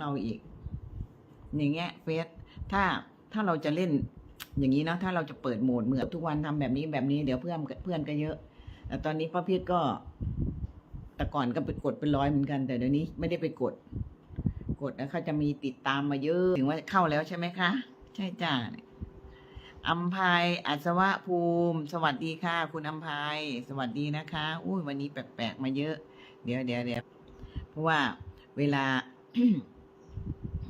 เราอีก อย่างเงี้ยเฟซถ้าถ้าเราจะเล่นอย่างนี้นะถ้าเราจะเปิดโหมดเหมือนทุกวันทำแบบนี้แบบนี้เดี๋ยวเพื่อนเพื่อนก็เยอะแต่ตอนนี้ป้าพีทก็ แต่ก่อนก็ไปกดเป็นร้อยเหมือนกัน แต่เดี๋ยวนี้ไม่ได้ไปกด กดแล้วเขาจะมีติดตามมาเยอะถึงว่าเข้าแล้วใช่ไหมคะ ใช่จ้าอัมพายอัศวะภูมิ สวัสดีค่ะ คุณอัมพายสวัสดีนะคะอุ้ยวันนี้แปลกๆมาเยอะ เดี๋ยวเดี๋ยวเดี๋ยวเพราะว่าเวลา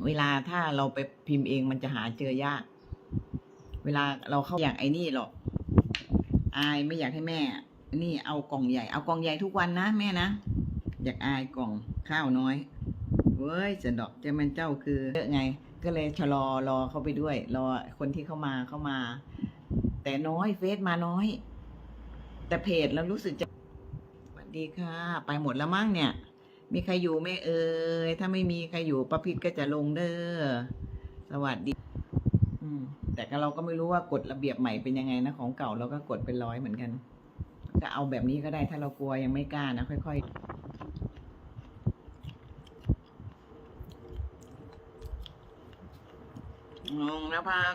เวลาถ้าเราไปพิมพ์เองมันจะหาเจอยาก เวลาเราเข้าอย่างไอ้นี่หรอก อายไม่อยากให้แม่ นี่เอากล่องใหญ่ เอากล่องใหญ่ทุกวันนะแม่นะ อยากอายกล่องข้าวน้อย เว้ยจะดอกจะมันเจ้าคือเยอะไง ก็เลยชะลอรอเข้าไปด้วย รอคนที่เข้ามาเข้ามา แต่น้อยเฟซมาน้อย แต่เพจแล้วรู้สึกจะสวัสดีค่ะ ไปหมดแล้วมั้งเนี่ย มีใครอยู่ไหม่เอ่ย ถ้าไม่มีใครอยู่ประพิษก็จะลงเด้อ สวัสดี อืม แต่ก็เราก็ไม่รู้ว่ากฎระเบียบใหม่เป็นยังไงนะ ของเก่าเราก็กดเป็นร้อยเหมือนกันก็เอาแบบนี้ก็ได้ ถ้าเรากลัวยังไม่กล้านะ ค่อยๆลงแล้วพัก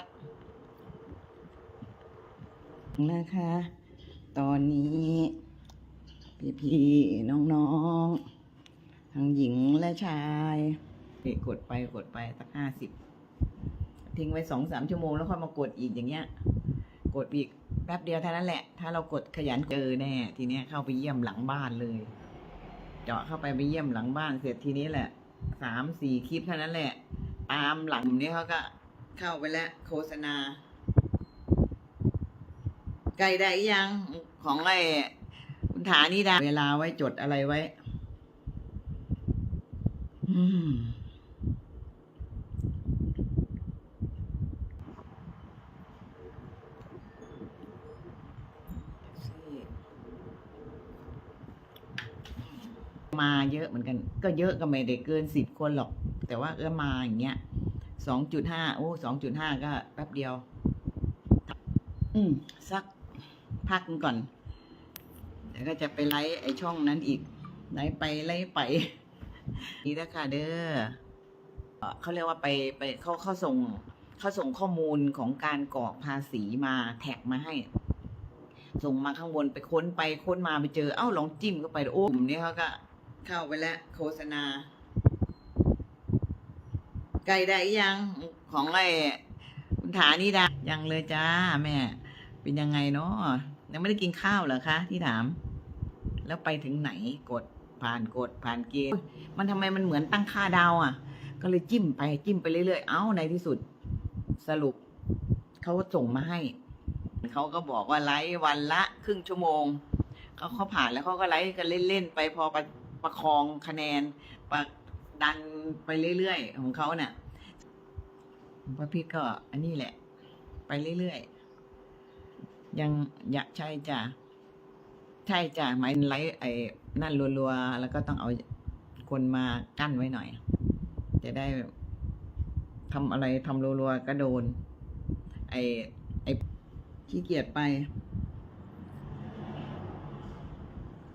นะคะ ตอนนี้ พี่ๆน้องๆ ทั้งหญิงและชายนี่กดไปกดไปสักห้าสิบทิ้งไว้สองสามชั่วโมงแล้วค่อยมากดอีกอย่างเงี้ย กดอีกแป๊บเดียวเท่านั้นแหละ ถ้าเรากดขยันเจอแน่ ทีเนี้ยเข้าไปเยี่ยมหลังบ้านเลย เจาะเข้าไปไปเยี่ยมหลังบ้านเสร็จทีนี้แหละสามสี่คลิปเท่านั้นแหละ ตามหลังนี้เขาก็เข้าไปแล้วโฆษณาไก่ได้ยังของไอ้คุณฐานี่ด้เวลาไว้จดอะไรไว้ มาเยอะเหมือนกัน ก็เยอะก็ไม่ได้เกินสิบคนหรอก แต่ว่าก็มาอย่างเงี้ยสองจุดห้าโอ้สองจุดห้าก็แป๊บเดียว อืมสักพักหนึ่งก่อนเดี๋ยวก็จะไปไลฟ์ไอช่องนั้นอีก ไลฟ์ไปไลฟ์ไป นี่นะค่ะเด้อเขาเรียกว่าไปไปเขาเขาส่งเขาส่งข้อมูลของการกรอกภาษีมาแท็กมาให้ ส่งมาข้างบนไปค้นไปค้นมาไปเจอ เอ้าลองจิ้มเข้าไปโอ้กลุ่มนี้เขาก็ เข้าไปแล้วโฆษณาไก่ได้ยังของไอ้คุณฐานี่ดายังเลยจ้าแม่ เป็นยังไงเนาะยังไม่ได้กินข้าวเหรอคะ ที่ถาม แล้วไปถึงไหนกด ผ่านกดผ่านเกณฑ์มันทำไมมันเหมือนตั้งค่าดาวอะ ก็เลยจิ้มไปจิ้มไปเรื่อยๆ เอ้าในที่สุดสรุปเขาส่งมาให้ เขาก็บอกว่าไลฟ์วันละครึ่งชั่วโมงเขาเขาผ่านแล้วเขาก็ไลฟ์กันเล่นๆไปพอประประคองคะแนนประดันไปเรื่อยๆ ของเขาเนี่ยพระพิษก็อันนี้แหละ ไปเรื่อยๆ ยังอยากใช่จ้ะ ใช่จ้ะหมายไลฟ์ไอ้นั่นรัวๆ แล้วก็ต้องเอาคนมากั้นไว้หน่อย จะได้ทำอะไรทำรัวๆ ก็โดน ไอ้ไอ้ขี้เกียจไป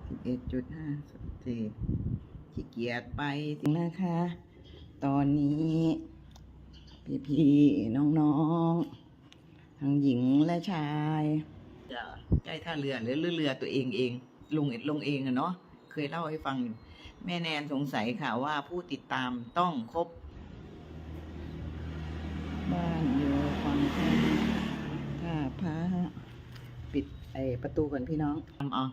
สิบเอ็ดจุดห้าสี่ขี้เกียจไปถึงนะคะ ตอนนี้พี่ๆน้องๆ ทั้งหญิงและชาย จะใกล้ท่าเรือหรือเรือตัวเองเองลงเอ็ดลงเองอะเนาะเคยเล่าให้ฟังอยู่แม่แนนสงสัยค่ะว่าผู้ติดตามต้องครบบ้านอยู่ฝั่งทางท่าพระปิดไอประตูก่อนพี่น้องทำเอา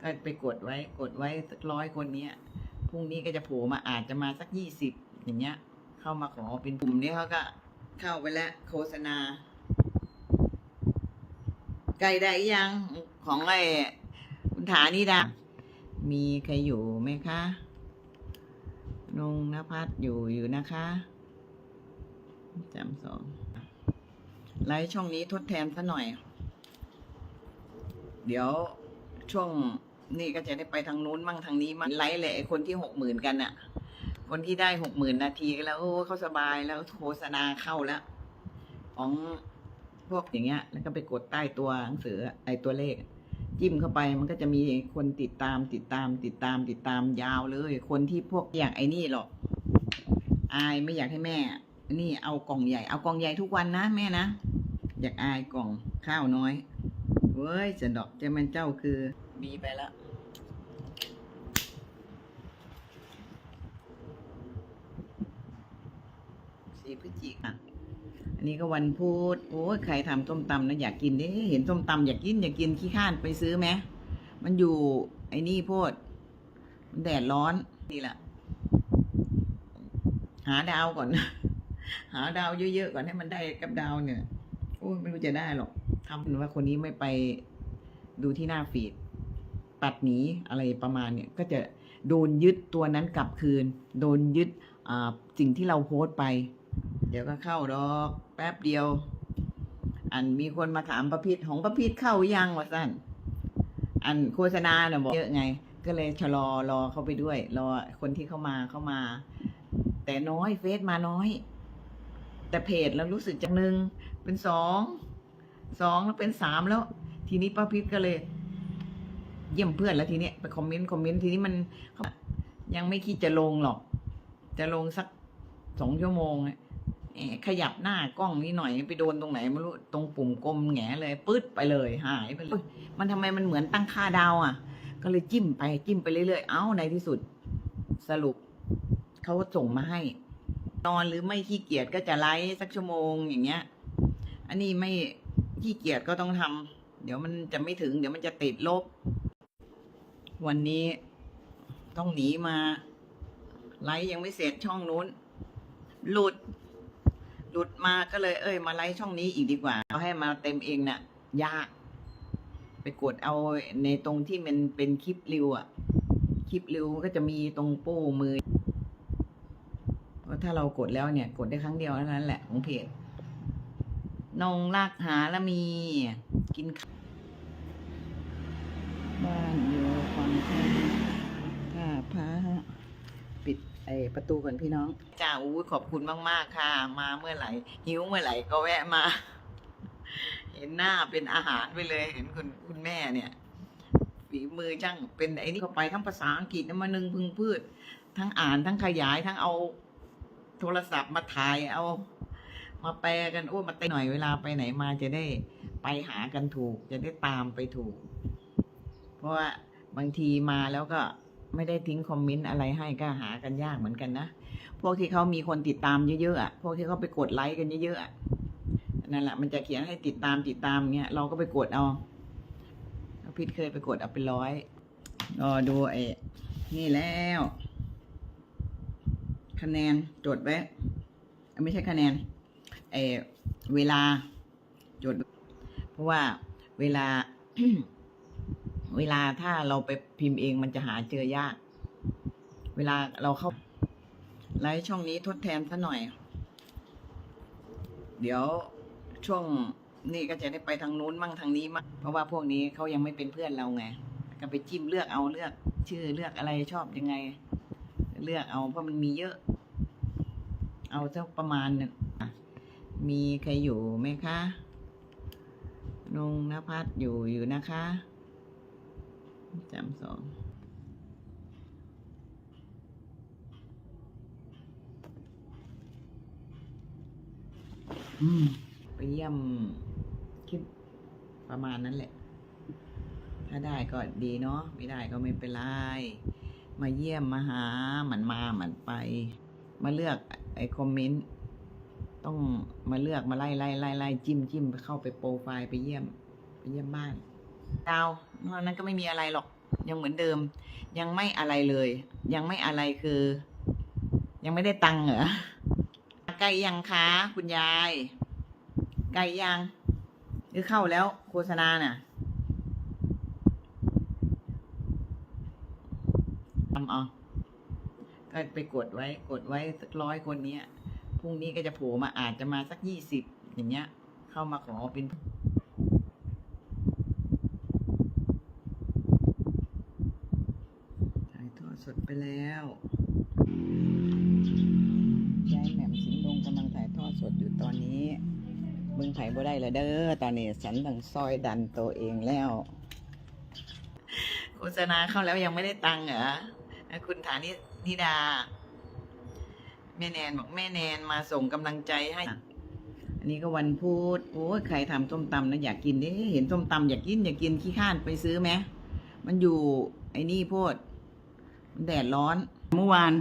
ก็ไปกดไว้กดไว้สักร้อยคนเนี้ยพรุ่งนี้ก็จะโผล่มาอาจจะมาสักยี่สิบอย่างเงี้ย เข้ามาขอเป็นกลุ่มนี้เขาก็เข้าไปแล้วโฆษณา ไก่ได้ยังของไอ้คุณฐานี่ดามีใครอยู่ไหมคะนงนภัสอยู่อยู่นะคะจำสองไลฟ์ช่องนี้ทดแทนซะหน่อย เดี๋ยวช่วงนี่ก็จะได้ไปทางนู้นมั่งทางนี้มั่งไลฟ์แหละคนที่หกหมื่นกันน่ะคนที่ได้หกหมื่นนาทีแล้วเขาสบายแล้วโฆษณาเข้าแล้ว ของ พวกอย่างเงี้ย แล้วก็ไปกดใต้ตัวหนังสือไอ้ตัวเลข จิ้มเข้าไปมันก็จะมีคนติดตามติดตาม ติดตามติดตามยาวเลย คนที่พวกอย่างไอ้นี่หรอกอายไม่อยากให้แม่ นี่เอากล่องใหญ่ เอากล่องใหญ่ทุกวันนะแม่นะ อยากอายกล่องข้าวน้อยเว้ยจะดอกเจะมันเจ้าคือมีไปแล้วสีพฤศจิกอะ อันนี้ก็วันพุธโอ้ยใครทำส้มตำนะอยากกินเด้เห็นส้มตำอยากกินอยากกินขี้ข้านไปซื้อไหมมันอยู่ไอ้นี่โพดมันแดดร้อนนี่แหละหาดาวก่อน หาดาวเยอะๆก่อนให้มันได้กับดาวเนี่ยโอ้ยไม่รู้จะได้หรอกทำเป็นว่าคนนี้ไม่ไปดูที่หน้าฟีดตัดหนีอะไรประมาณเนี่ยก็จะโดนยึดตัวนั้นกลับคืน โดนยึดอ่าสิ่งที่เราโพสต์ไป เดี๋ยวก็เข้าดอก ป๊บเดียว อันมีคนมาถามประพิษของประพิษเข้ายังวะสั้นอันโฆษณาเนี่ยบอกเยอะไง ก็เลยชะลอรอเข้าไปด้วย รอคนที่เข้ามาเข้ามา แต่น้อยเฟซมาน้อย แต่เพจแล้วรู้สึกจากหนึ่งเป็นสองสองแล้วเป็นสามแล้ว ทีนี้ป้าพิษก็เลย เยี่ยมเพื่อนแล้วทีเนี้ยไปคอมเมนต์คอมเมนต์ทีนี้มันยังไม่คิดจะลงหรอก จะลงสักสองชั่วโมงอะ แหมขยับหน้ากล้องนิดหน่อยไปโดนตรงไหนไม่รู้ตรงปุ่มกลมแหงเลยปึ๊ดไปเลยหายไปเลยมันทำไมมันเหมือนตั้งค่าดาวอะ ก็เลยจิ้มไปจิ้มไปเรื่อยๆเอ้าในที่สุด สรุปเขาส่งมาให้ นอนหรือไม่ขี้เกียจก็จะไลฟ์สักชั่วโมงอย่างเงี้ย อันนี้ไม่ขี้เกียจก็ต้องทำเดี๋ยวมันจะไม่ถึง เดี๋ยวมันจะติดลบ วันนี้ต้องหนีมา ไลฟ์ยังไม่เสร็จช่องนู้น หลุด หลุดมาก็เลย เอ้ย มาไลฟ์ช่องนี้อีกดีกว่า เอาให้มาเต็มเองน่ะ ยาก ไปกดเอาในตรงที่มันเป็นคลิปริวอะคลิปริวก็จะมีตรงโป้มือเพราะถ้าเรากดแล้วเนี่ย กดได้ครั้งเดียวเท่านั้นแหละของเพจนงรักหาละมี กินข้าวบ้านอยู่ฝั่งทนท่าพระปิด ไอประตูก่อนพี่น้อง จ้าอู้ขอบคุณมากๆค่ะ มาเมื่อไหร่ หิวเมื่อไหร่ก็แวะมา เห็นหน้าเป็นอาหารไปเลย เห็นคุณคุณแม่เนี่ยฝีมือช่างเป็นไอ้นี่เข้าไปทั้งภาษาอังกฤษมานึงพึงพืช ทั้งอ่านทั้งขยายทั้งเอาโทรศัพท์มาถ่ายเอา มาแปลกันโอ้มาเต้หน่อยเวลาไปไหนมาจะได้ไปหากันถูก จะได้ตามไปถูก เพราะว่าบางทีมาแล้วก็ ไม่ได้ทิ้งคอมเมนต์อะไรให้ก็หากันยากเหมือนกันนะ พวกที่เขามีคนติดตามเยอะๆอะพวกที่เขาไปกดไลค์กันเยอะๆนั่นแหละมันจะเขียนให้ติดตามติดตามเงี้ยเราก็ไปกดเอาพิษเคยไปกดเอาเป็นร้อยรอดูไอ้นี่แล้ว คะแนนจดไว้ไม่ใช่คะแนนไอ้เวลาจด เพราะว่าเวลา เวลาถ้าเราไปพิมพ์เองมันจะหาเจอยาก เวลาเราเข้าไลฟ์ช่องนี้ทดแทนซะหน่อย เดี๋ยวช่วงนี่ก็จะได้ไปทางนู้นมั่งทางนี้มั่งเพราะว่าพวกนี้เขายังไม่เป็นเพื่อนเราไง ก็ไปจิ้มเลือกเอาเลือก ชื่อเลือกอะไรชอบยังไง เลือกเอาเพราะมันมีเยอะ เอาสักประมาณมีใครอยู่ไหมคะนงนภัสอยู่อยู่นะคะ จำสองอืมไปเยี่ยมคิดประมาณนั้นแหละ ถ้าได้ก็ดีเนาะ ไม่ได้ก็ไม่เป็นไร มาเยี่ยมมาหาหมันมาหมันไป มาเลือกไอ้คอมเมนต์ ต้องมาเลือกมาไล่ไล่ไล่ไล่จิ้มจิ้มเข้าไปโปรไฟล์ไปเยี่ยม ไปเยี่ยมบ้าน ดาวนอกนั้นก็ไม่มีอะไรหรอก ยังเหมือนเดิม ยังไม่อะไรเลย ยังไม่อะไรคือ ยังไม่ได้ตังค์เหรอใกล้ยังคะคุณยายใกล้ยังหรือเข้าแล้วโฆษณาน่ะทำเอาก็ไปกดไว้ กดไว้สักร้อยคนเนี้ยพรุ่งนี้ก็จะโผล่มาอาจจะมาสักยี่สิบอย่างเงี้ย เข้ามาขอเป็นถ่ายทอด สดไปแล้วยายแหม่มสิงห์ดงกำลังถ่ายทอดสดอยู่ตอนนี้มึงไผ่บ่ได้เลยเด้อตอนนี้ฉันต้องซอยดันตัวเองแล้วโฆษณาเข้าแล้วยังไม่ได้ตังค์เหรอคุณฐานินิดา แม่แนนบอกแม่แนนมาส่งกำลังใจให้ อันนี้ก็วันพุธโอ้ยใครทำส้มตำนะอยากกินเด้เห็นส้มตำอยากกินอยากกินขี้ข้านไปซื้อไหมมันอยู่ไอ้นี่โพดมัน แดดร้อน เมื่อวาน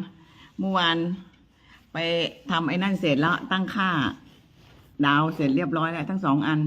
เมื่อวานไปทำไอ้นั่นเสร็จแล้วตั้งค่า ดาวเสร็จเรียบร้อยแล้วทั้งสองอัน